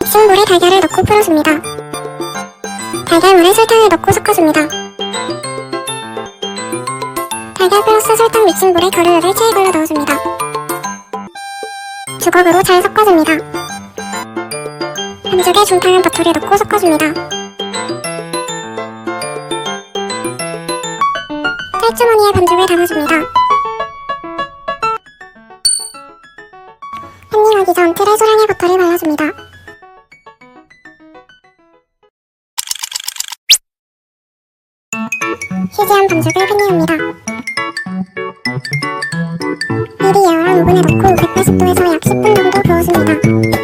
믹싱볼에 달걀을 넣고 풀어줍니다. 달걀물에 설탕을 넣고 섞어줍니다. 달걀 플러스 설탕 믹싱볼에 가루를 체에 걸러 넣어줍니다. 주걱으로 잘 섞어줍니다. 반죽에 중탕한 버터를 넣고 섞어줍니다. 쌀주머니에 반죽을 담아줍니다. 햇님하기 전 소량의 버터를 발라줍니다. 휴지한 반죽을 팽이합니다. 미리 예열한 오븐에 넣고 180도에서 약 10분